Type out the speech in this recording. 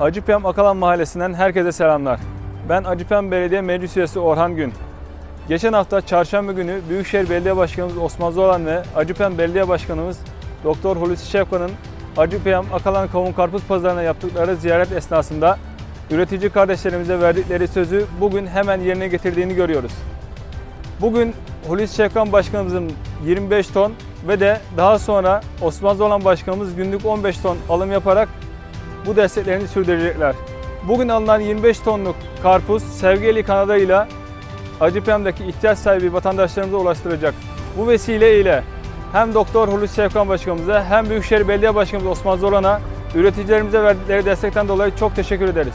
Acıpem Akalan Mahallesi'nden herkese selamlar. Ben Acıpem Belediye Meclis Üyesi Orhan Gün. Geçen hafta çarşamba günü Büyükşehir Belediye Başkanımız Osman Zolan ve Acıpem Belediye Başkanımız Doktor Hulusi Şevkan'ın Acıpem Akalan Kavun Karpuz Pazarı'na yaptıkları ziyaret esnasında üretici kardeşlerimize verdikleri sözü bugün hemen yerine getirdiğini görüyoruz. Bugün Hulusi Şevkan Başkanımızın 25 ton ve de daha sonra Osman Zoran Başkanımız günlük 15 ton alım yaparak bu desteklerini sürdürecekler. Bugün alınan 25 tonluk karpuz Sevgili Kanada ile Acıpem'deki ihtiyaç sahibi vatandaşlarımıza ulaştıracak. Bu vesile ile hem Doktor Hulusi Şevkan Başkanımıza hem Büyükşehir Belediye Başkanımız Osman Zoran'a üreticilerimize verdikleri destekten dolayı çok teşekkür ederiz.